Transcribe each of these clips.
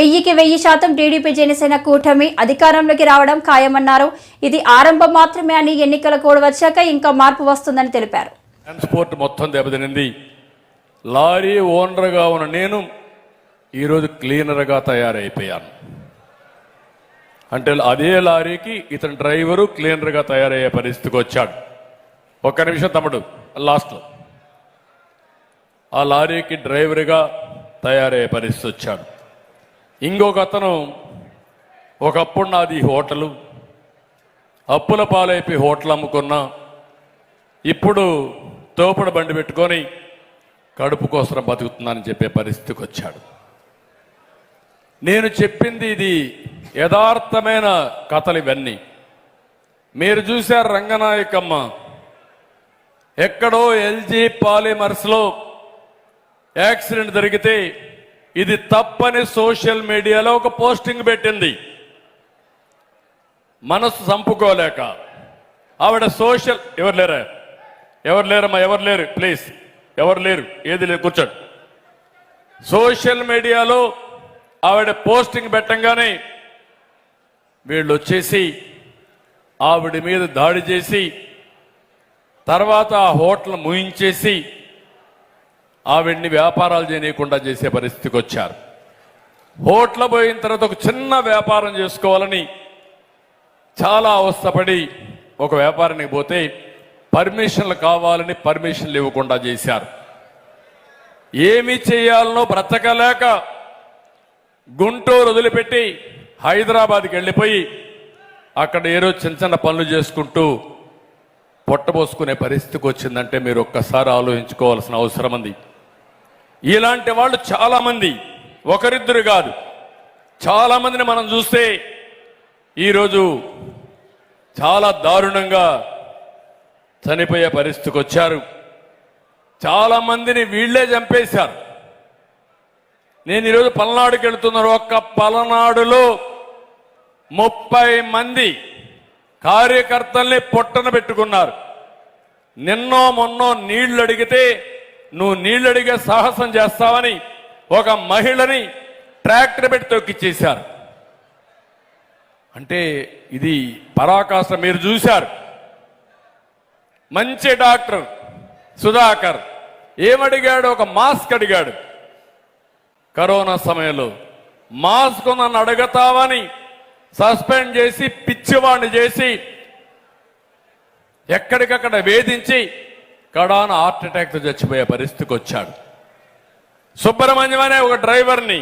వెయ్యికి వెయ్యి శాతం టీడీపీ జనసేన కూటమి అధికారంలోకి రావడం ఖాయమన్నారు. ఇది ఆరంభం మాత్రమే అని ఎన్నికల కోడ్ వచ్చాక ఇంకా మార్పు వస్తుందని తెలిపారు. ట్రాన్స్పోర్ట్ మొత్తం దెబ్బతినింది. లారీ ఓనర్గా ఉన్న నేను ఈరోజు క్లీనర్గా తయారైపోయాను. అంటే అదే లారీకి ఇతని డ్రైవరు క్లీనర్గా తయారయ్యే పరిస్థితికి వచ్చాడు. ఒక్క నిమిషం తమ్ముడు లాస్ట్లో. ఆ లారీకి డ్రైవర్గా తయారయ్యే పరిస్థితి వచ్చాడు. ఇంకొక అతను ఒకప్పుడు నాది హోటలు. అప్పుల పాలైపోయి హోటల్ అమ్ముకున్నా. ఇప్పుడు తోపుడు బండి పెట్టుకొని కడుపు కోసం బతుకుతున్నానని చెప్పే పరిస్థితికి వచ్చాడు. నేను చెప్పింది ఇది యథార్థమైన కథలు ఇవన్నీ. మీరు చూశారు రంగనాయకమ్మ. ఎక్కడో ఎల్జీ పాలిమర్స్లో యాక్సిడెంట్ జరిగితే ఇది తప్పని సోషల్ మీడియాలో ఒక పోస్టింగ్ పెట్టింది. మనసు చంపుకోలేక. ఆవిడ సోషల్ ఎవరు లేరా? ఎవరు లేరమ్మా? ఎవరు లేరు? ప్లీజ్. ఎవరు లేరు? ఏది లేదు? కూర్చోండి. సోషల్ మీడియాలో ఆవిడ పోస్టింగ్ పెట్టంగానే వీళ్ళు వచ్చేసి ఆవిడ మీద దాడి చేసి తర్వాత ఆ హోటల్ ముయించేసి ఆవిడ్ని వ్యాపారాలు చేయకుండా చేసే పరిస్థితికి వచ్చారు. హోటల్ పోయిన తర్వాత ఒక చిన్న వ్యాపారం చేసుకోవాలని చాలా అవస్థపడి ఒక వ్యాపారానికి పోతే పర్మిషన్లు కావాలని పర్మిషన్లు ఇవ్వకుండా చేశారు. ఏమి చేయాలనో బ్రతకలేక గుంటూరు వదిలిపెట్టి హైదరాబాద్కి వెళ్ళిపోయి అక్కడ ఏదో చిన్న చిన్న పనులు చేసుకుంటూ పొట్టబోసుకునే పరిస్థితికి వచ్చిందంటే మీరు ఒక్కసారి ఆలోచించుకోవాల్సిన అవసరం ఉంది. ఇలాంటి వాళ్ళు చాలామంది. ఒకరిద్దరు కాదు. చాలామందిని మనం చూస్తే ఈరోజు చాలా దారుణంగా చనిపోయే పరిస్థితికి వచ్చారు. చాలామందిని వీళ్ళే వీళ్ళే చంపేశారు. నేను ఈరోజు పల్నాడుకి వెళుతున్నారు ఒక్క పలనాడులో ముప్పై మంది కార్యకర్తల్ని పొట్టన పెట్టుకున్నారు. నిన్నో మొన్నో నీళ్ళు అడిగితే నువ్వు నీళ్ళు సాహసం చేస్తావని ఒక మహిళని ట్రాక్టర్ పెట్టి తొక్కిచ్చేశారు. అంటే ఇది పరాకాష్ట మీరు చూశారు. మంచి డాక్టర్ సుధాకర్ ఏమడిగాడు? ఒక మాస్క్ అడిగాడు. కరోనా సమయంలో మాస్క్ నన్ను అడుగుతావని సస్పెండ్ చేసి పిచ్చివాణ్ణి చేసి ఎక్కడికక్కడ వేధించి కడాన హార్ట్ అటాక్తో చచ్చిపోయే పరిస్థితికి వచ్చాడు. సుబ్రహ్మణ్యం అనే ఒక డ్రైవర్ని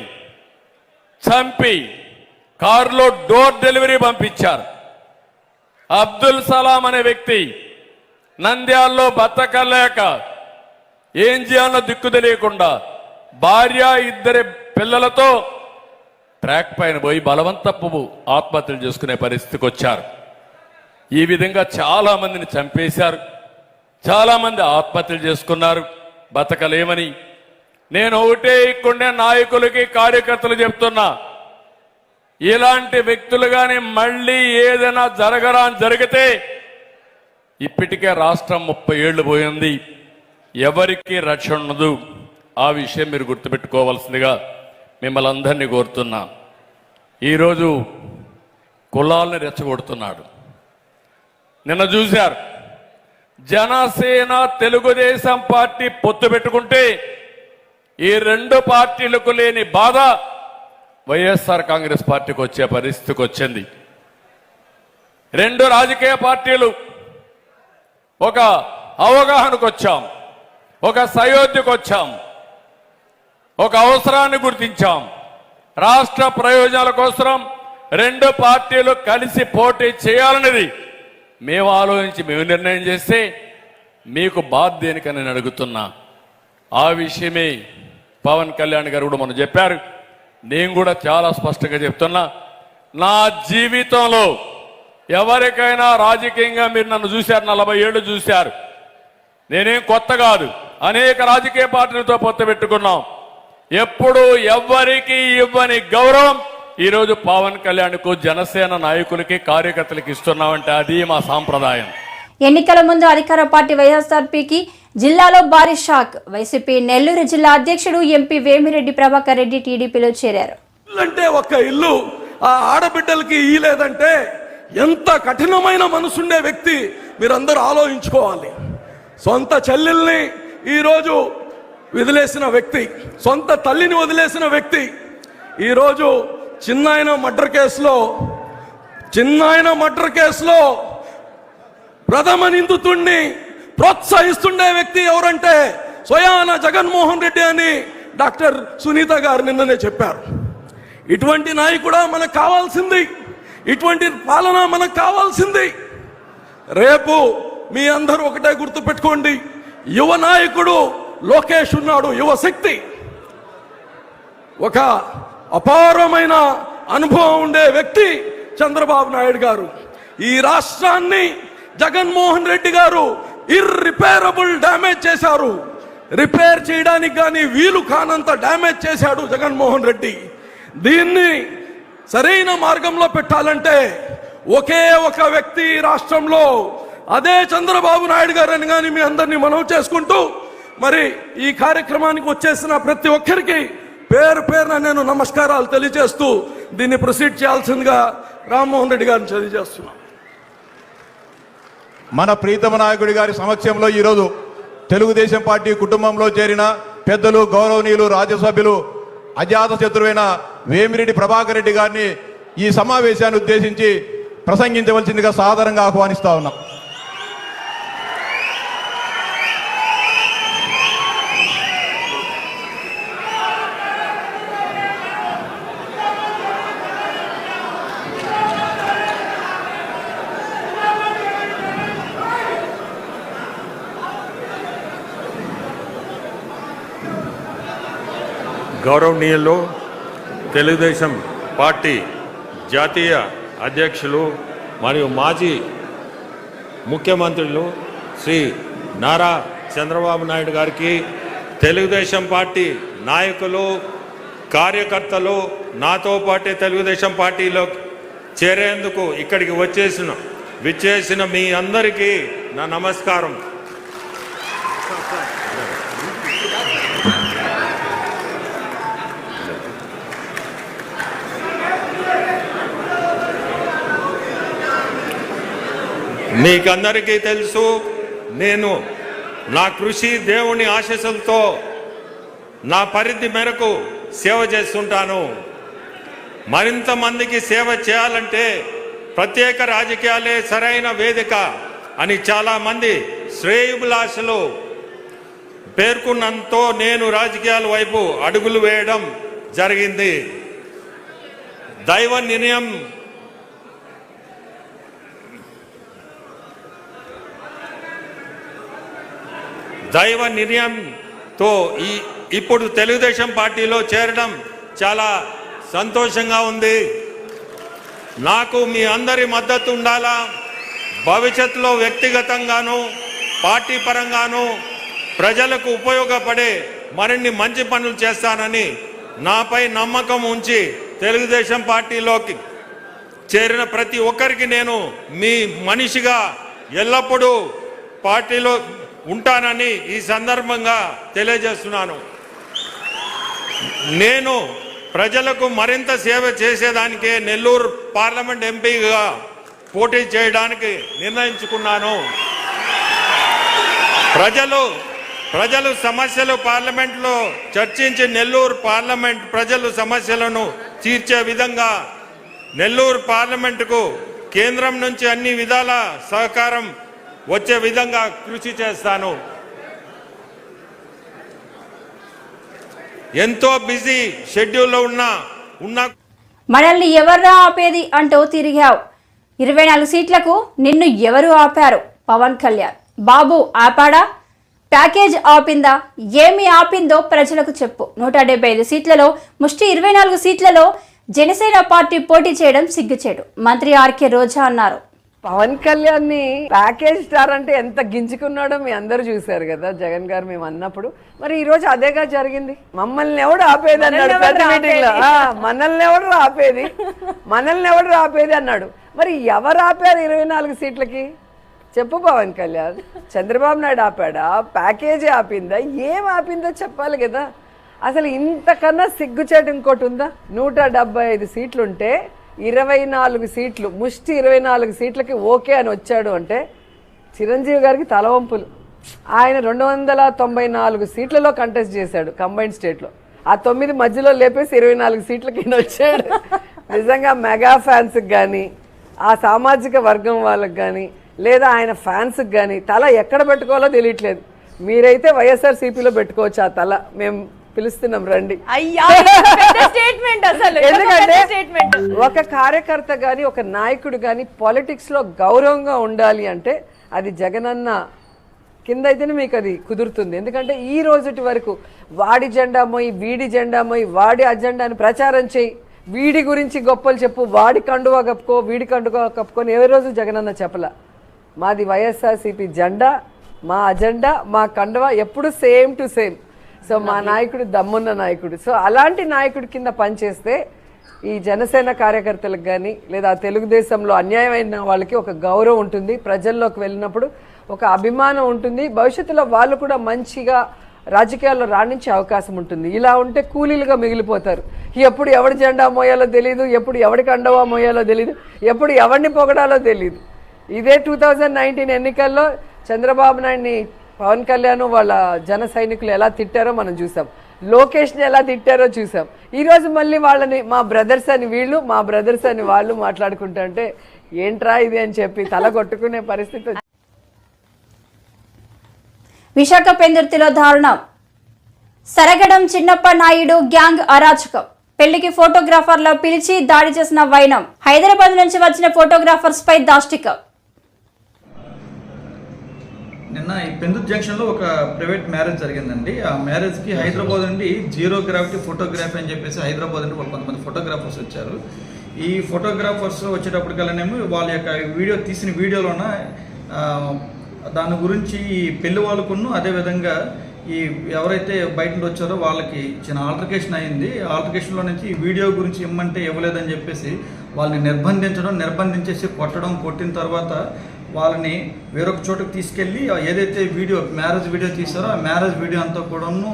చంపి కారులో డోర్ డెలివరీ పంపించారు. అబ్దుల్ సలాం అనే వ్యక్తి నంద్యాల్లో బతకలేక ఏం చేయాలో దిక్కు తెలియకుండా భార్య ఇద్దరి పిల్లలతో ట్రాక్ పైన పోయి బలవంతపు ఆత్మహత్యలు చేసుకునే పరిస్థితికి వచ్చారు. ఈ విధంగా చాలా మందిని చంపేశారు. చాలామంది ఆత్మహత్యలు చేసుకున్నారు బతకలేమని. నేను ఒకటే ఇక్కడే నాయకులకి కార్యకర్తలు చెప్తున్నా. ఇలాంటి వ్యక్తులు కానీ మళ్ళీ ఏదైనా జరగరా జరిగితే ఇప్పటికే రాష్ట్రం ముప్పై ఏళ్ళు పోయింది. ఎవరికి రక్షణ ఉండదు. ఆ విషయం మీరు గుర్తుపెట్టుకోవాల్సిందిగా మిమ్మల్ని అందరినీ కోరుతున్నా. ఈరోజు కులాల్ని రెచ్చగొడుతున్నాడు. నిన్న చూశారు జనసేన తెలుగుదేశం పార్టీ పొత్తు పెట్టుకుంటే ఈ రెండు పార్టీలకు లేని బాధ వైఎస్ఆర్ కాంగ్రెస్ పార్టీకి వచ్చే పరిస్థితికి వచ్చింది. రెండు రాజకీయ పార్టీలు ఒక అవగాహనకు వచ్చాం ఒక సయోధ్యకు వచ్చాం ఒక అవసరాన్ని గుర్తించాం. రాష్ట్ర ప్రయోజనాల కోసం రెండు పార్టీలు కలిసి పోటీ చేయాలనేది మేము ఆలోచించి మేము నిర్ణయం చేస్తే మీకు బాధ దేనికని నేను అడుగుతున్నా. ఆ విషయమే పవన్ కళ్యాణ్ గారు కూడా మనం చెప్పారు. నేను కూడా చాలా స్పష్టంగా చెప్తున్నా. నా జీవితంలో ఎవరికైనా రాజకీయంగా మీరు నన్ను చూశారు నలభై ఏళ్ళు చూశారు. నేనేం కొత్త కాదు. అనేక రాజకీయ పార్టీలతో పొత్తు పెట్టుకున్నాం. ఎప్పుడు ఎవ్వరికి ఇవ్వని గౌరవం ఈరోజు పవన్ కళ్యాణ్కు జనసేన నాయకులకి కార్యకర్తలకి ఇస్తున్నామంటే అది మా సాంప్రదాయం. ఎన్నికల ముందు అధికార పార్టీ వైఎస్ఆర్పీకి జిల్లాలో భారీ షాక్. వైసీపీ నెల్లూరు జిల్లా అధ్యక్షుడు ఎంపీ వేమిరెడ్డి ప్రభాకర్ రెడ్డి టీడీపీలో చేరారు. అంటే ఒక్క ఇల్లు ఆ ఆడబిడ్డలకి ఇయ్యలేదంటే ఎంత కఠినమైన మనసుండే వ్యక్తి మీరందరూ ఆలోచించుకోవాలి. సొంత చెల్లెల్ని ఈరోజు వదిలేసిన వ్యక్తి సొంత తల్లిని వదిలేసిన వ్యక్తి ఈరోజు చిన్నాయన మర్డర్ కేసులో చిన్నాయన మర్డర్ కేసులో ప్రథమ నిందితుణ్ణి ప్రోత్సహిస్తుండే వ్యక్తి ఎవరంటే స్వయాన జగన్మోహన్ రెడ్డి అని డాక్టర్ సునీత గారు నిన్ననే చెప్పారు. ఇటువంటి నాయకుడా మనకు కావాల్సింది. ఇటువంటి పాలన మనకు కావాల్సింది. రేపు మీ అందరూ ఒకటే గుర్తుపెట్టుకోండి. యువ నాయకుడు లోకేష్ ఉన్నాడు యువ శక్తి. ఒక అపారమైన అనుభవం ఉండే వ్యక్తి చంద్రబాబు నాయుడు గారు. ఈ రాష్ట్రాన్ని జగన్మోహన్ రెడ్డి గారు ఇర్రిపేరబుల్ డ్యామేజ్ చేశారు. రిపేర్ చేయడానికి కానీ వీలు కానంత డ్యామేజ్ చేశాడు జగన్మోహన్ రెడ్డి. దీన్ని సరైన మార్గంలో పెట్టాలంటే ఒకే ఒక వ్యక్తి రాష్ట్రంలో అదే చంద్రబాబు నాయుడు గారని కానీ మీ అందరినీ మనవి చేసుకుంటూ మరి ఈ కార్యక్రమానికి వచ్చేసిన ప్రతి ఒక్కరికి పేరు పేరున నేను నమస్కారాలు తెలియజేస్తూ దీన్ని ప్రొసీడ్ చేయాల్సిందిగా రామ్మోహన్ రెడ్డి గారిని తెలియజేస్తున్నాను మన ప్రీతమ నాయకుడి గారి సమక్షంలో ఈరోజు తెలుగుదేశం పార్టీ కుటుంబంలో చేరిన పెద్దలు గౌరవనీయులు రాజ్యసభ్యులు అజాత శత్రువైన వేమిరెడ్డి ప్రభాకర్ రెడ్డి గారిని ఈ సమావేశాన్ని ఉద్దేశించి ప్రసంగించవలసిందిగా సాధారణంగా ఆహ్వానిస్తా ఉన్నాం. గౌరవనీయులు తెలుగుదేశం పార్టీ జాతీయ అధ్యక్షులు మరియు మాజీ ముఖ్యమంత్రులు శ్రీ నారా చంద్రబాబు నాయుడు గారికి తెలుగుదేశం పార్టీ నాయకులు కార్యకర్తలు నాతో పాటే తెలుగుదేశం పార్టీలో చేరేందుకు ఇక్కడికి వచ్చేసిన విచ్చేసిన మీ అందరికీ నా నమస్కారం. మీకందరికీ తెలుసు నేను నా కృషి దేవుని ఆశీస్సులతో నా పరిధి మేరకు సేవ చేస్తుంటాను. మరింత మందికి సేవ చేయాలంటే ప్రత్యేక రాజకీయాలే సరైన వేదిక అని చాలామంది శ్రేయుభిలాషలు పేర్కొన్నంతో నేను రాజకీయాల వైపు అడుగులు వేయడం జరిగింది. దైవ నిర్ణయం దైవ నిర్ణయంతో ఈ ఇప్పుడు తెలుగుదేశం పార్టీలో చేరడం చాలా సంతోషంగా ఉంది. నాకు మీ అందరి మద్దతు ఉండాలా? భవిష్యత్తులో వ్యక్తిగతంగాను పార్టీ పరంగాను ప్రజలకు ఉపయోగపడే మరిన్ని మంచి పనులు చేస్తానని నాపై నమ్మకం ఉంచి తెలుగుదేశం పార్టీలోకి చేరిన ప్రతి ఒక్కరికి నేను మీ మనిషిగా ఎల్లప్పుడూ పార్టీలో ఉంటానని ఈ సందర్భంగా తెలియజేస్తున్నాను. నేను ప్రజలకు మరింత సేవ చేసేదానికే నెల్లూరు పార్లమెంట్ ఎంపీగా పోటీ చేయడానికి నిర్ణయించుకున్నాను. ప్రజలు ప్రజలు సమస్యలు పార్లమెంట్లో చర్చించి నెల్లూరు పార్లమెంట్ ప్రజలు సమస్యలను తీర్చే విధంగా నెల్లూరు పార్లమెంటుకు కేంద్రం నుంచి అన్ని విధాల సహకారం వచ్చే విధంగా కృషి చేస్తాను. ఎంతో బిజీ షెడ్యూల్లో ఉన్న ఉన్నా మనల్ని ఎవర్రా ఆపేది అంటూ తిరిగావు. ఇరవై నాలుగు సీట్లకు నిన్ను ఎవరు ఆపారు? పవన్ కళ్యాణ్. బాబు ఆపాడా? ప్యాకేజ్ ఆపిందా? ఏమి ఆపిందో ప్రజలకు చెప్పు. నూట డెబ్బై ఐదు సీట్లలో ముష్టి ఇరవై నాలుగు సీట్లలో జనసేన పార్టీ పోటీ చేయడం సిగ్గుచేడు మంత్రి ఆర్కే రోజా అన్నారు. పవన్ కళ్యాణ్ని ప్యాకేజ్ స్టార్ అంటే ఎంత గింజుకున్నాడో మీ అందరూ చూశారు కదా జగన్ గారు మేము అన్నప్పుడు. మరి ఈ రోజు అదేగా జరిగింది? మమ్మల్ని ఎవడు ఆపేది అన్నాడు ప్రతి మీటింగ్లో? ఆ, మనల్ని ఎవడు ఆపేది? మనల్ని ఎవడు ఆపేది అన్నాడు. మరి ఎవరు ఆపారు ఇరవై నాలుగు సీట్లకి? చెప్పు పవన్ కళ్యాణ్. చంద్రబాబు నాయుడు ఆపాడా? ప్యాకేజీ ఆపిందా? ఏం ఆపిందో చెప్పాలి కదా. అసలు ఇంతకన్నా సిగ్గుచేటు ఇంకోటి ఉందా? నూట డెబ్బై ఐదు సీట్లుంటే ఇరవై నాలుగు సీట్లు ముష్టి ఇరవై నాలుగు సీట్లకి ఓకే అని వచ్చాడు అంటే చిరంజీవి గారికి తలవంపులు ఆయన రెండు వందల తొంభై నాలుగు సీట్లలో కంటెస్ట్ చేశాడు కంబైన్ స్టేట్లో ఆ తొమ్మిది మధ్యలో లేపేసి ఇరవై నాలుగు సీట్లకి వచ్చాడు. నిజంగా మెగా ఫ్యాన్స్కి కానీ ఆ సామాజిక వర్గం వాళ్ళకి కానీ లేదా ఆయన ఫ్యాన్స్కి కానీ తల ఎక్కడ పెట్టుకోవాలో తెలియట్లేదు. మీరైతే వైఎస్ఆర్ పెట్టుకోవచ్చు ఆ తల. మేము పిలుస్తున్నాం రండి. అయ్యా స్టేట్మెంట్ అసలు. ఎందుకంటే ఒక కార్యకర్త గాని ఒక నాయకుడు గాని పాలిటిక్స్లో గౌరవంగా ఉండాలి అంటే అది జగనన్న కింద అయితేనే మీకు అది కుదురుతుంది. ఎందుకంటే ఈ రోజుటి వరకు వాడి జెండా మోయి వీడి జెండా మోయి వాడి అజెండాని ప్రచారం చేయి. వీడి గురించి గొప్పలు చెప్పు వాడి కండువా కప్పుకో వీడి కండువా కప్పుకొని ఏ రోజు జగనన్న చెప్పలా? మాది వైఎస్ఆర్సీపీ జెండా మా అజెండా మా కండువా ఎప్పుడు సేమ్ టు సేమ్. సో మా నాయకుడు దమ్మున్న నాయకుడు. సో అలాంటి నాయకుడి కింద పనిచేస్తే ఈ జనసేన కార్యకర్తలకు కానీ లేదా తెలుగుదేశంలో అన్యాయమైన వాళ్ళకి ఒక గౌరవం ఉంటుంది. ప్రజల్లోకి వెళ్ళినప్పుడు ఒక అభిమానం ఉంటుంది. భవిష్యత్తులో వాళ్ళు కూడా మంచిగా రాజకీయాల్లో రాణించే అవకాశం ఉంటుంది. ఇలా ఉంటే కూలీలుగా మిగిలిపోతారు. ఎప్పుడు ఎవడి జెండా మోయాలో తెలియదు ఎప్పుడు ఎవడికి అండవా మోయాలో తెలియదు ఎప్పుడు ఎవరిని పొగడాలో తెలియదు ఇదే టూ థౌజండ్ నైన్టీన్ ఎన్నికల్లో చంద్రబాబు నాయుడిని పవన్ కళ్యాణ్ వాళ్ళ జన సైనికులు ఎలా తిట్టారో మనం చూసాం. లోకేష్ని ఎలా తిట్టారో చూసాం. ఈరోజు మళ్ళీ వాళ్ళని మా బ్రదర్స్ అని వీళ్ళు మా బ్రదర్స్ అని వాళ్ళు మాట్లాడుకుంటుంటే ఏంట్రా ఇది? అని చెప్పి తల కొట్టుకునే పరిస్థితి విశాఖ పెందుర్తిలో దారుణం. సరగడం చిన్నప్ప నాయుడు గ్యాంగ్ అరాచకం. పెళ్ళికి ఫోటోగ్రాఫర్లో పిలిచి దాడి చేసిన వైనం. హైదరాబాద్ నుంచి వచ్చిన ఫోటోగ్రాఫర్స్ పై దాష్టికం. నిన్న ఈ పెందుత్ జంక్షన్లో ఒక ప్రైవేట్ మ్యారేజ్ జరిగిందండి. ఆ మ్యారేజ్కి హైదరాబాద్ నుండి జీరో గ్రావిటీ ఫోటోగ్రఫీ అని చెప్పేసి హైదరాబాద్ నుండి కొంతమంది ఫోటోగ్రాఫర్స్ వచ్చారు. ఈ ఫోటోగ్రాఫర్స్ వచ్చేటప్పటికల్లానేమో వాళ్ళ యొక్క వీడియో తీసిన వీడియోలోన దాని గురించి ఈ పెళ్ళి వాళ్ళకును అదేవిధంగా ఈ ఎవరైతే బయట నుండి వచ్చారో వాళ్ళకి చిన్న ఆల్టర్కేషన్ అయింది. ఆల్టర్కేషన్లో నుంచి ఈ వీడియో గురించి ఇమ్మంటే ఇవ్వలేదని చెప్పేసి వాళ్ళని నిర్బంధించడం నిర్బంధించేసి కొట్టడం కొట్టిన తర్వాత వాళ్ళని వేరొక చోటుకు తీసుకెళ్ళి ఏదైతే వీడియో మ్యారేజ్ వీడియో తీసారో ఆ మ్యారేజ్ వీడియో అంతా కూడాను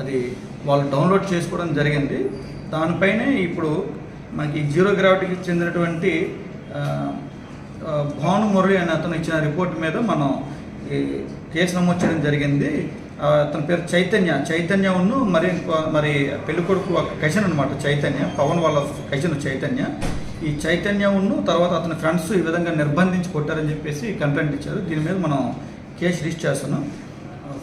అది వాళ్ళు డౌన్లోడ్ చేసుకోవడం జరిగింది. దానిపైనే ఇప్పుడు మనకి జీరో గ్రావిటీకి చెందినటువంటి భాను మురళి అనే అతను ఇచ్చిన రిపోర్ట్ మీద మనం ఈ కేసు నమోదు చేయడం జరిగింది. అతని పేరు చైతన్య. చైతన్య ఉన్ను మరి మరి పెళ్ళికొడుకు ఒక కజిన్ అనమాట చైతన్య. పవన్ వాళ్ళ కజిన్ చైతన్య. ఈ చైతన్యంను తర్వాత అతని ఫ్రెండ్స్ ఈ విధంగా నిర్బంధించి కొట్టారని చెప్పేసి కంప్లైంట్ ఇచ్చారు. దీని మీద మనం కేసు రిజిస్టర్ చేస్తున్నాం.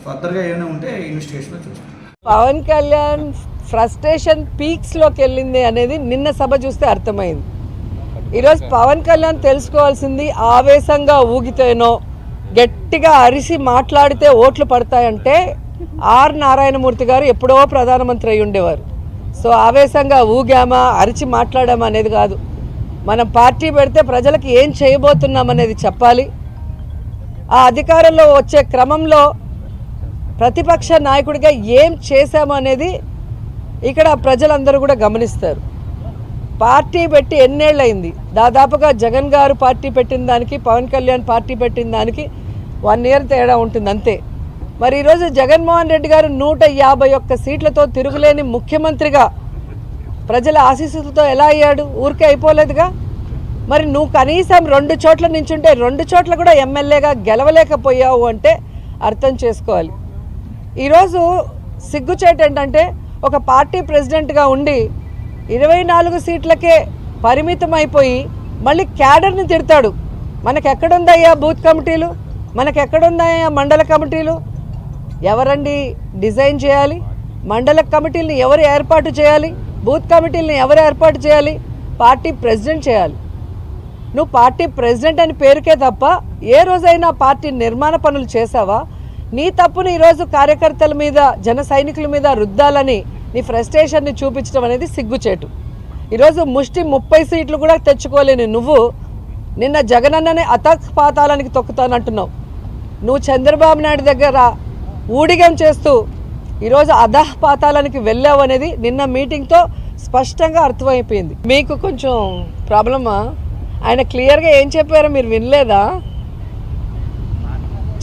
ఫర్దర్గా ఏమైనా ఉంటే ఇన్వెస్టిగేషన్లో చూస్తాం. పవన్ కళ్యాణ్ ఫ్రస్ట్రేషన్ పీక్స్లోకి వెళ్ళింది అనేది నిన్న సభ చూస్తే అర్థమైంది. ఈరోజు పవన్ కళ్యాణ్ తెలుసుకోవాల్సింది ఆవేశంగా ఊగితేనో గట్టిగా అరిసి మాట్లాడితే ఓట్లు పడతాయంటే ఆర్ నారాయణమూర్తి గారు ఎప్పుడో ప్రధానమంత్రి అయి ఉండేవారు సో ఆవేశంగా ఊగామా అరిచి మాట్లాడామా అనేది కాదు. మనం పార్టీ పెడితే ప్రజలకు ఏం చేయబోతున్నాం అనేది చెప్పాలి. ఆ అధికారంలో వచ్చే క్రమంలో ప్రతిపక్ష నాయకుడిగా ఏం చేశాము అనేది ఇక్కడ ప్రజలందరూ కూడా గమనిస్తారు. పార్టీ పెట్టి ఎన్నేళ్ళయింది? దాదాపుగా జగన్ గారు పార్టీ పెట్టిన దానికి పవన్ కళ్యాణ్ పార్టీ పెట్టిన దానికి వన్ ఇయర్ తేడా ఉంటుంది అంతే. మరి ఈరోజు జగన్మోహన్ రెడ్డి గారు నూట యాభై ఒక్క సీట్లతో తిరుగులేని ముఖ్యమంత్రిగా ప్రజల ఆశీస్సులతో ఎలా అయ్యాడు? ఊరికే అయిపోలేదుగా? మరి నువ్వు కనీసం రెండు చోట్ల నించుంటే రెండు చోట్ల కూడా ఎమ్మెల్యేగా గెలవలేకపోయావు అంటే అర్థం చేసుకోవాలి. ఈరోజు సిగ్గుచేట ఏంటంటే ఒక పార్టీ ప్రెసిడెంట్గా ఉండి ఇరవై నాలుగు సీట్లకే పరిమితం అయిపోయి మళ్ళీ క్యాడర్ని తిడతాడు. మనకు ఎక్కడుందయ్యా బూత్ కమిటీలు? మనకు ఎక్కడుందయ్యా మండల కమిటీలు? ఎవరండి డిజైన్ చేయాలి? మండల కమిటీలను ఎవరు ఏర్పాటు చేయాలి? బూత్ కమిటీలను ఎవరు ఏర్పాటు చేయాలి? పార్టీ ప్రెసిడెంట్ చేయాలి. నువ్వు పార్టీ ప్రెసిడెంట్ అని పేరుకే తప్ప ఏ రోజైనా పార్టీ నిర్మాణ పనులు చేశావా? నీ తప్పును ఈరోజు కార్యకర్తల మీద జన సైనికుల మీద రుద్దాలని నీ ఫ్రస్ట్రేషన్ని చూపించడం అనేది సిగ్గుచేటు. ఈరోజు ముష్టి ముప్పై సీట్లు కూడా తెచ్చుకోలేని నువ్వు నిన్న జగనన్ననే అతక్ పాతాళానికి తొక్కుతానంటున్నావు. నువ్వు చంద్రబాబు నాయుడు దగ్గర ఊడిగం చేస్తూ ఈరోజు అధహ పాతాళానికి వెళ్ళావు అనేది నిన్న మీటింగ్తో స్పష్టంగా అర్థమైపోయింది. మీకు కొంచెం ప్రాబ్లమా? ఆయన క్లియర్గా ఏం చెప్పారో మీరు వినలేదా?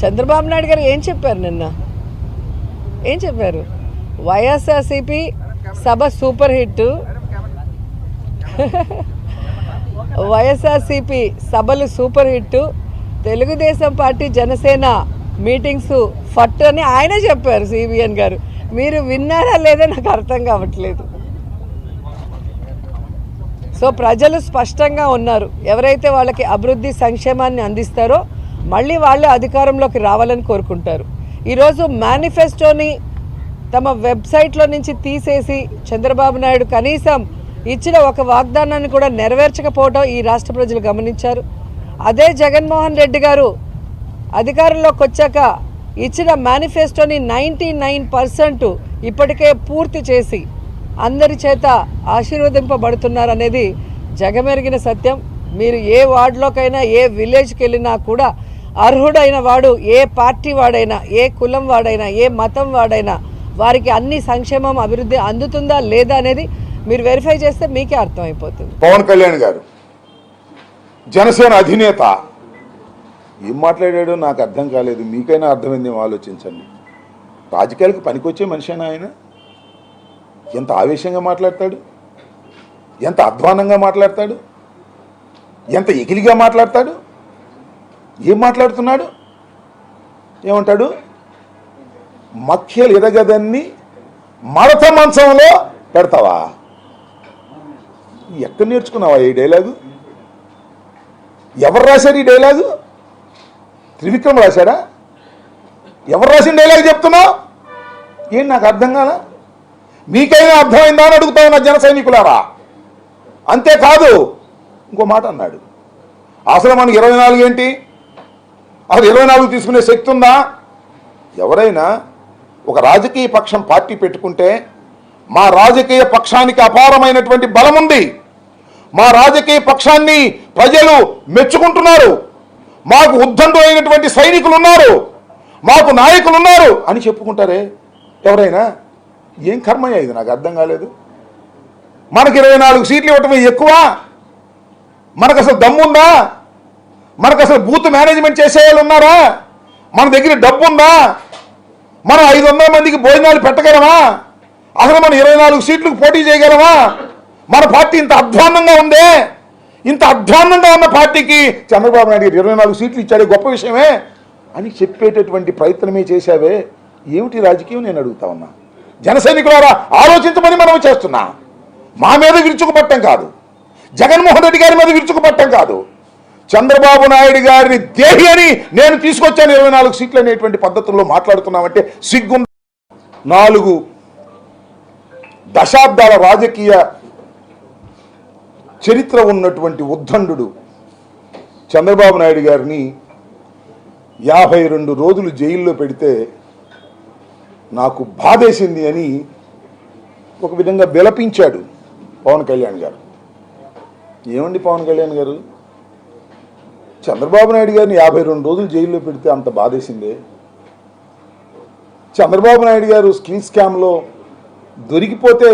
చంద్రబాబు నాయుడు గారు ఏం చెప్పారు నిన్న? ఏం చెప్పారు? వైఎస్ఆర్సిపి సభ సూపర్ హిట్. వైఎస్ఆర్సిపి సభలు super hit. Telugu Desam party Janasena meetings ఫట్ అని ఆయనే చెప్పారు సిబిఎన్ గారు. మీరు విన్నారా లేదా నాకు అర్థం కావట్లేదు. సో ప్రజలు స్పష్టంగా ఉన్నారు. ఎవరైతే వాళ్ళకి అభివృద్ధి సంక్షేమాన్ని అందిస్తారో మళ్ళీ వాళ్ళే అధికారంలోకి రావాలని కోరుకుంటారు. ఈరోజు మేనిఫెస్టోని తమ వెబ్సైట్లో నుంచి తీసేసి చంద్రబాబు నాయుడు కనీసం ఇచ్చిన ఒక వాగ్దానాన్ని కూడా నెరవేర్చకపోవడం ఈ రాష్ట్ర ప్రజలు గమనించారు. అదే జగన్మోహన్ రెడ్డి గారు అధికారంలోకి వచ్చాక ఇచ్చిన మేనిఫెస్టోని నైంటీ నైన్ పర్సెంట్ ఇప్పటికే పూర్తి చేసి అందరి చేత ఆశీర్వదింపబడుతున్నారు అనేది జగమెరిగిన సత్యం. మీరు ఏ వార్డులోకైనా ఏ విలేజ్కి వెళ్ళినా కూడా అర్హుడైన వాడు ఏ పార్టీ వాడైనా ఏ కులం వాడైనా ఏ మతం వాడైనా వారికి అన్ని సంక్షేమం అభివృద్ధి అందుతుందా లేదా అనేది మీరు వెరిఫై చేస్తే మీకే అర్థమైపోతుంది. పవన్ కళ్యాణ్ గారు జనసేన అధినేత ఏం మాట్లాడాడో నాకు అర్థం కాలేదు. మీకైనా అర్థమైంది ఆలోచించండి. రాజకీయాలకు పనికొచ్చే మనిషేనా ఆయన? ఎంత ఆవేశంగా మాట్లాడతాడు? ఎంత అధ్వానంగా మాట్లాడతాడు? ఎంత ఎగిలిగా మాట్లాడతాడు? ఏం మాట్లాడుతున్నాడు? ఏమంటాడు? మఖ్యలు ఎదగదన్ని మడత మంచంలో పెడతావా? ఎక్కడ నేర్చుకున్నావా ఈ డైలాగు? ఎవరు రాశారు ఈ డైలాగు? త్రివిక్రమ్ రాశాడా? ఎవరు రాసిన డైలాగ్ చెప్తున్నావు? ఏం నాకు అర్థం కాదా మీకైనా అర్థమైందా అని అడుగుతా నా జన సైనికులారా? అంతేకాదు ఇంకో మాట అన్నాడు. అసలు మనకి ఇరవై నాలుగు ఏంటి? అసలు ఇరవై నాలుగు తీసుకునే శక్తి ఉందా? ఎవరైనా ఒక రాజకీయ పక్షం పార్టీ పెట్టుకుంటే మా రాజకీయ పక్షానికి అపారమైనటువంటి బలం ఉంది. మా రాజకీయ పక్షాన్ని ప్రజలు మెచ్చుకుంటున్నారు. మాకు ఉద్దండు అయినటువంటి సైనికులు ఉన్నారు మాకు నాయకులు ఉన్నారు అని చెప్పుకుంటారే ఎవరైనా? ఏం కర్మయ్య ఇది? నాకు అర్థం కాలేదు. మనకి ఇరవై నాలుగు సీట్లు ఇవ్వటమే ఎక్కువ. మనకు అసలు దమ్ముందా? మనకు అసలు బూత్ మేనేజ్మెంట్ చేసే వాళ్ళు ఉన్నారా? మన దగ్గర డబ్బు ఉందా మనం ఐదు వందల మందికి భోజనాలు పెట్టగలమా? అసలు మనం ఇరవై నాలుగు సీట్లకు పోటీ చేయగలమా? మన పార్టీ ఇంత అధ్వాన్నంగా ఉందే? ఇంత అధ్వాన్నంగా ఉన్న పార్టీకి చంద్రబాబు నాయుడు గారు ఇరవై నాలుగు సీట్లు ఇచ్చాడే గొప్ప విషయమే అని చెప్పేటటువంటి ప్రయత్నమే చేశావే? ఏమిటి రాజకీయం? నేను అడుగుతా ఉన్నా. జన సైనికులారా ఆలోచించమని మనం చేస్తున్నా. మా మీద విరుచుకుపట్టం కాదు. జగన్మోహన్ రెడ్డి గారి మీద విరుచుకుపట్టం కాదు. చంద్రబాబు నాయుడు గారిని దేహి అని నేను తీసుకొచ్చాను ఇరవై నాలుగు సీట్లు అనేటువంటి పద్ధతుల్లో మాట్లాడుతున్నామంటే సిగ్గు నాలుగు దశాబ్దాల రాజకీయ చరిత్ర ఉన్నటువంటి ఉద్దండు చంద్రబాబు నాయుడు గారిని యాభై రెండు రోజులు జైల్లో పెడితే నాకు బాధేసింది అని ఒక విధంగా విలపించాడు పవన్ కళ్యాణ్ గారు. ఏమండి పవన్ కళ్యాణ్ గారు? చంద్రబాబు నాయుడు గారిని యాభై రెండు రోజులు జైల్లో పెడితే అంత బాధేసిందే. చంద్రబాబు నాయుడు గారు స్కిన్ స్కామ్లో దొరికిపోతే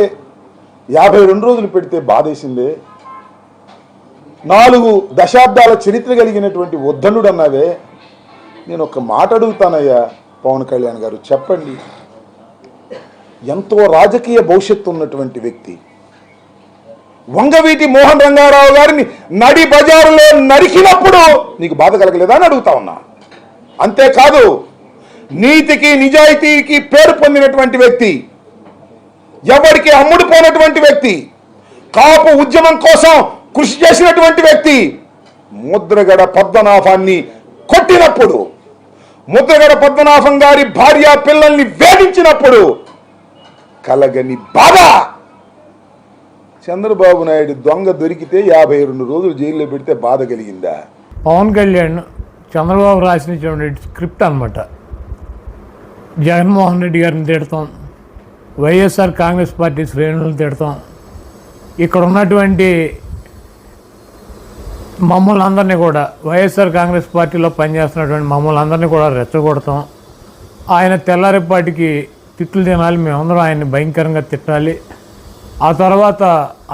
యాభై రెండు రోజులు పెడితే బాధేసిందే. నాలుగు దశాబ్దాల చరిత్ర కలిగినటువంటి ఉద్ధనుడు అన్నావే నేను ఒక మాట అడుగుతానయ్యా పవన్ కళ్యాణ్ గారు. చెప్పండి. ఎంతో రాజకీయ భవిష్యత్తు ఉన్నటువంటి వ్యక్తి. వంగవీటి మోహన్ రంగారావు గారిని నడి బజారులో నరికినప్పుడు నీకు బాధ కలగలేదా అని అడుగుతా ఉన్నా. అంతేకాదు నీతికి నిజాయితీకి పేరు పొందినటువంటి వ్యక్తి ఎవరికి అమ్ముడుపోయినటువంటి వ్యక్తి కాపు ఉద్యమం కోసం కృషి చేసినటువంటి వ్యక్తి ముద్రగడ పద్మనాభాన్ని కొట్టినప్పుడు ముద్రగడ పద్మనాభం గారి భార్య పిల్లల్ని వేధించినప్పుడు కలగని బాధ. చంద్రబాబు నాయుడు దొంగ దొరికితే యాభై రెండు రోజులు జైల్లో పెడితే బాధ కలిగిందా? పవన్ కళ్యాణ్ చంద్రబాబు రాసినటువంటి స్క్రిప్ట్ అనమాట జగన్మోహన్ రెడ్డి గారిని తిడతాం. వైఎస్ఆర్ కాంగ్రెస్ పార్టీ శ్రేణులను తిడతాం. ఇక్కడ ఉన్నటువంటి మమ్మల్ని అందరినీ కూడా వైఎస్ఆర్ కాంగ్రెస్ పార్టీలో పనిచేస్తున్నటువంటి మమ్మల్ని అందరినీ కూడా రెచ్చగొడతాం. ఆయన తెల్లారిపాటికి తిట్లు తినాలి మేమందరం ఆయన్ని భయంకరంగా తిట్టాలి. ఆ తర్వాత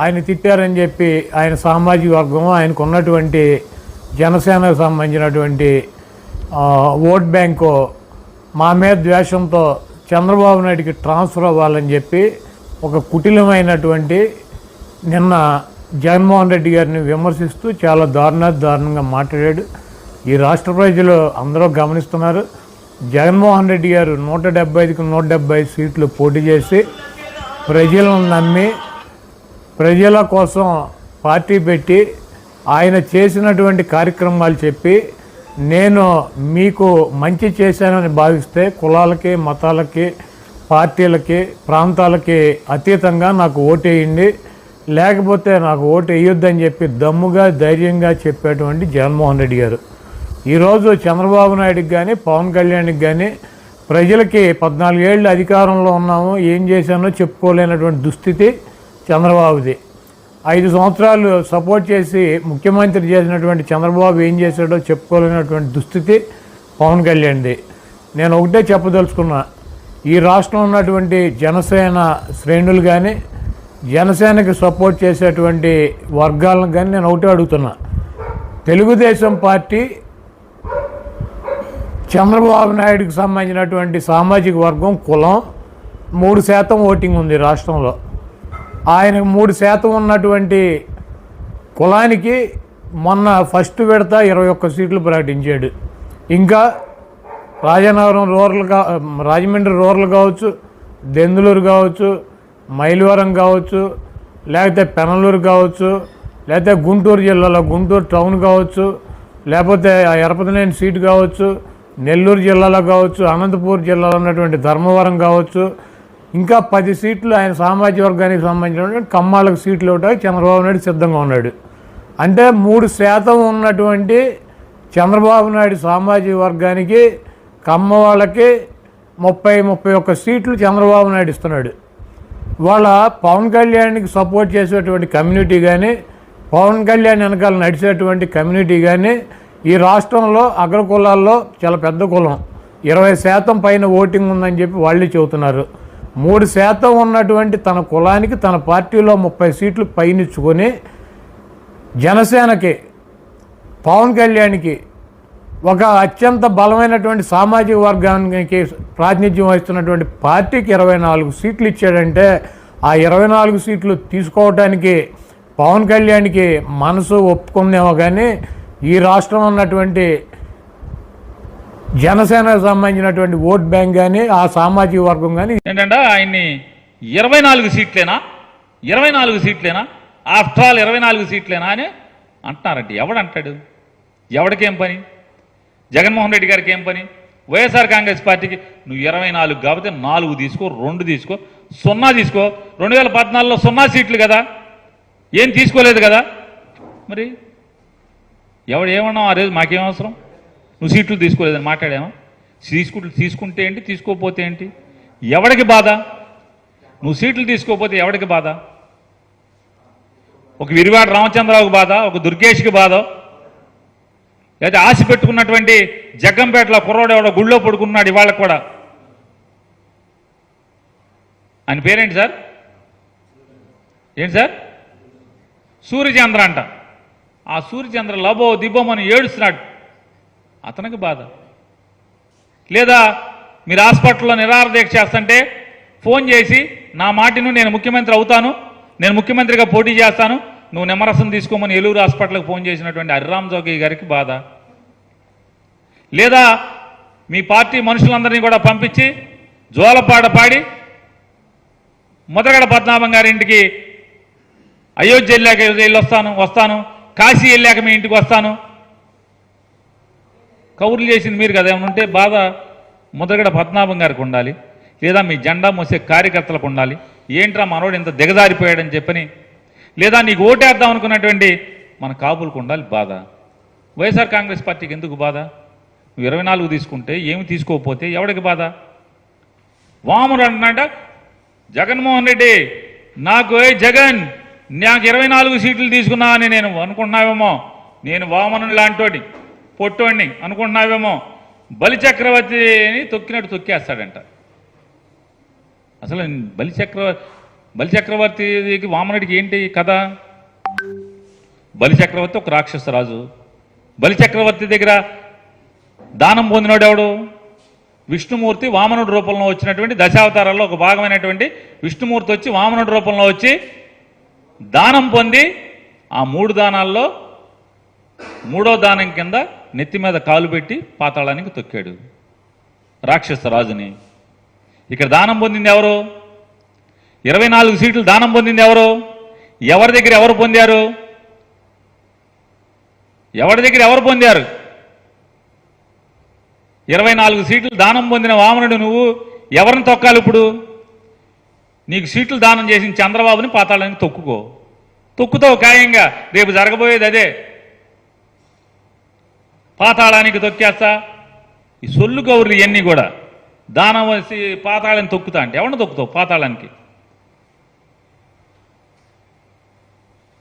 ఆయన తిట్టారని చెప్పి ఆయన సామాజిక వర్గం ఆయనకు ఉన్నటువంటి జనసేనకు సంబంధించినటువంటి ఓట్ బ్యాంకు మా మీద ద్వేషంతో చంద్రబాబు నాయుడికి ట్రాన్స్ఫర్ అవ్వాలని చెప్పి ఒక కుటిలమైనటువంటి నిన్న జగన్మోహన్ రెడ్డి గారిని విమర్శిస్తూ చాలా దారుణ దారుణంగా మాట్లాడాడు. ఈ రాష్ట్ర ప్రజలు అందరూ గమనిస్తున్నారు. జగన్మోహన్ రెడ్డి గారు నూట డెబ్బై ఐదుకి నూట డెబ్బై ఐదు సీట్లు పోటీ చేసి ప్రజలను నమ్మి ప్రజల కోసం పార్టీ పెట్టి ఆయన చేసినటువంటి కార్యక్రమాలు చెప్పి నేను మీకు మంచి చేశానని భావిస్తే కులాలకి మతాలకి పార్టీలకి ప్రాంతాలకి అతీతంగా నాకు ఓటేయండి. లేకపోతే నాకు ఓటు వేయొద్దని చెప్పి దమ్ముగా ధైర్యంగా చెప్పేటువంటి జగన్మోహన్ రెడ్డి గారు. ఈరోజు చంద్రబాబు నాయుడుకి కానీ పవన్ కళ్యాణ్కి కానీ ప్రజలకి పద్నాలుగేళ్ళు అధికారంలో ఉన్నాము ఏం చేశానో చెప్పుకోలేనటువంటి దుస్థితి చంద్రబాబుది. ఐదు సంవత్సరాలు సపోర్ట్ చేసి ముఖ్యమంత్రి చేసినటువంటి చంద్రబాబు ఏం చేశాడో చెప్పుకోలేనటువంటి దుస్థితి పవన్ కళ్యాణ్ది. నేను ఒకటే చెప్పదలుచుకున్నా ఈ రాష్ట్రంలో ఉన్నటువంటి జనసేన శ్రేణులు కానీ జనసేనకి సపోర్ట్ చేసేటువంటి వర్గాలను కానీ నేను ఒకటే అడుగుతున్నా. తెలుగుదేశం పార్టీ చంద్రబాబు నాయుడుకి సంబంధించినటువంటి సామాజిక వర్గం కులం మూడు శాతం ఓటింగ్ ఉంది రాష్ట్రంలో. ఆయనకు మూడు శాతం ఉన్నటువంటి కులానికి మొన్న ఫస్ట్ విడత ఇరవై ఒక్క సీట్లు ప్రకటించాడు. ఇంకా రాజనగరం రూరల్ కా రాజమండ్రి రూరల్ కావచ్చు దెందులూరు కావచ్చు మైలవరం కావచ్చు లేకపోతే పెనలూరు కావచ్చు లేకపోతే గుంటూరు జిల్లాలో గుంటూరు టౌన్ కావచ్చు లేకపోతే ఎరపతినేని సీటు కావచ్చు నెల్లూరు జిల్లాలో కావచ్చు అనంతపూర్ జిల్లాలో ఉన్నటువంటి ధర్మవరం కావచ్చు ఇంకా పది సీట్లు ఆయన సామాజిక వర్గానికి సంబంధించినటువంటి కమ్మాలకు సీట్లు ఇవ్వడానికి చంద్రబాబు నాయుడు సిద్ధంగా ఉన్నాడు. అంటే మూడు శాతం ఉన్నటువంటి చంద్రబాబు నాయుడు సామాజిక వర్గానికి కమ్మ వాళ్ళకి ముప్పై ముప్పై ఒక్క సీట్లు చంద్రబాబు నాయుడు ఇస్తున్నాడు. వాళ్ళ పవన్ కళ్యాణ్కి సపోర్ట్ చేసేటువంటి కమ్యూనిటీ కానీ పవన్ కళ్యాణ్ వెనకాల నడిచేటువంటి కమ్యూనిటీ కానీ ఈ రాష్ట్రంలో అగ్ర కులాల్లో చాలా పెద్ద కులం. ఇరవై శాతం పైన ఓటింగ్ ఉందని చెప్పి వాళ్ళే చెబుతున్నారు. మూడు శాతం ఉన్నటువంటి తన కులానికి తన పార్టీలో ముప్పై సీట్లు పైనిచ్చుకొని జనసేనకి పవన్ కళ్యాణ్కి ఒక అత్యంత బలమైనటువంటి సామాజిక వర్గానికి ప్రాతినిధ్యం వహిస్తున్నటువంటి పార్టీకి ఇరవై నాలుగు సీట్లు ఇచ్చాడంటే ఆ ఇరవై నాలుగు సీట్లు తీసుకోవడానికి పవన్ కళ్యాణ్కి మనసు ఒప్పుకుందేమో కానీ ఈ రాష్ట్రం ఉన్నటువంటి జనసేనకు సంబంధించినటువంటి ఓట్ బ్యాంక్ కానీ ఆ సామాజిక వర్గం కానీ ఏంటంటే ఆయన్ని ఇరవై నాలుగు సీట్లేనా? ఇరవై నాలుగు సీట్లేనా? ఆఫ్టర్ ఆల్ ఇరవై నాలుగు సీట్లేనా అని అంటున్నారండి. ఎవడంటాడు? ఎవడికేం పని? జగన్మోహన్ రెడ్డి గారికి ఏం పని? వైఎస్ఆర్ కాంగ్రెస్ పార్టీకి నువ్వు ఇరవై నాలుగు కాబట్టి నాలుగు తీసుకో రెండు తీసుకో సున్నా తీసుకో. రెండు వేల పద్నాలుగులో సున్నా సీట్లు కదా? ఏం తీసుకోలేదు కదా? మరి ఎవడు ఏమన్నావు ఆ రోజు? మాకేం అవసరం? నువ్వు సీట్లు తీసుకోలేదని మాట్లాడామా తీసుకుంటు తీసుకుంటే ఏంటి? తీసుకోకపోతే ఏంటి? ఎవడికి బాధ? నువ్వు సీట్లు తీసుకోకపోతే ఎవడికి బాధ? ఒక విరివాడ రామచంద్రరావుకి బాధ ఒక దుర్గేష్కి బాధ లేదా ఆశ పెట్టుకున్నటువంటి జగ్గంపేటలో కుర్రోడు ఎవడో గుళ్ళో పడుకున్నాడు ఇవాళ కూడా. అని పేరేంటి సార్? ఏంటి సార్? సూర్యచంద్ర అంట. ఆ సూర్యచంద్ర లబో అని ఏడుస్తున్నాడు. అతనికి బాధ. లేదా మీరు హాస్పిటల్లో నిరాహార దీక్ష చేస్తుంటే ఫోన్ చేసి నా మాటిను నేను ముఖ్యమంత్రి అవుతాను నేను ముఖ్యమంత్రిగా పోటీ చేస్తాను నువ్వు నిమ్మరసం తీసుకోమని ఏలూరు హాస్పిటల్కి ఫోన్ చేసినటువంటి హరిరామ్ జోగి గారికి బాధ. లేదా మీ పార్టీ మనుషులందరినీ కూడా పంపించి జోలపాట పాడి ముద్రగడ పద్మనాభం గారింటికి అయోధ్య వెళ్ళాక వెళ్ళి వస్తాను వస్తాను. కాశీ వెళ్ళాక మీ ఇంటికి వస్తాను. కౌరులు చేసింది మీరు కదా ఏమైనా ఉంటే బాధ ముద్రగడ పద్మనాభం గారికి ఉండాలి. లేదా మీ జెండా మోసే కార్యకర్తలకు ఉండాలి. ఏంట్రా మనోడు ఇంత దిగజారిపోయాడని చెప్పని లేదా నీకు ఓటేద్దాం అనుకున్నటువంటి మన కాపులకు ఉండాలి బాధ. వైఎస్ఆర్ కాంగ్రెస్ పార్టీకి ఎందుకు బాధ? నువ్వు ఇరవై నాలుగు తీసుకుంటే ఏమి తీసుకోకపోతే ఎవడికి బాధ? వాముడు అంటున్నాడ జగన్మోహన్ రెడ్డి నాకు ఏ జగన్ నాకు ఇరవై నాలుగు సీట్లు తీసుకున్నా అని నేను అనుకుంటున్నావేమో. నేను వామను లాంటోడి పొట్టోడిని అనుకుంటున్నావేమో. బలి చక్రవర్తిని తొక్కినట్టు తొక్కేస్తాడంట. అసలు బలి చక్ర బలి చక్రవర్తికి వామనుడికి ఏంటి కథ? బలి చక్రవర్తి ఒక రాక్షసరాజు బలి చక్రవర్తి దగ్గర దానం పొందినాడు ఎవడు? విష్ణుమూర్తి వామనుడి రూపంలో వచ్చినటువంటి దశావతారాల్లో ఒక భాగమైనటువంటి విష్ణుమూర్తి వచ్చి వామనుడి రూపంలో వచ్చి దానం పొంది ఆ మూడు దానాల్లో మూడో దానం కింద నెత్తి మీద కాలు పెట్టి పాతాళానికి తొక్కాడు. రాక్షస రాజుని. ఇక్కడ దానం పొందింది ఎవరు? ఇరవై నాలుగు సీట్లు దానం పొందింది ఎవరు? ఎవరి దగ్గర ఎవరు పొందారు? ఎవరి దగ్గర ఎవరు పొందారు? ఇరవై నాలుగు సీట్లు దానం పొందిన వామనుడు నువ్వు ఎవరిని తొక్కాలి ఇప్పుడు? నీకు సీట్లు దానం చేసిన చంద్రబాబుని పాతాళానికి తొక్కుకో. తొక్కుతావు ఖాయంగా. రేపు జరగబోయేది అదే. పాతాళానికి తొక్కేస్తా. ఈ సొల్లు కౌర్లు ఇవన్నీ కూడా దానం వేసి పాతాళాన్ని తొక్కుతా అంటే ఎవరిని తొక్కుతావు పాతాళానికి?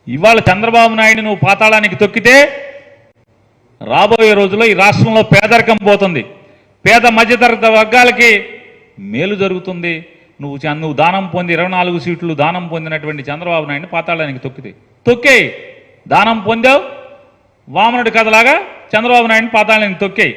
ఇవాళ చంద్రబాబు నాయుడు నువ్వు పాతాళానికి తొక్కితే రాబోయే రోజుల్లో ఈ రాష్ట్రంలో పేదరికం పోతుంది. పేద మధ్యతరగతి వర్గాలకి మేలు జరుగుతుంది. నువ్వు నువ్వు దానం పొంది ఇరవై నాలుగు సీట్లు దానం పొందినటువంటి చంద్రబాబు నాయుడిని పాతాళానికి తొక్కితే. తొక్కేయి. దానం పొందావు. వామనుడి కథలాగా చంద్రబాబు నాయుడిని పాతాళానికి తొక్కేయి.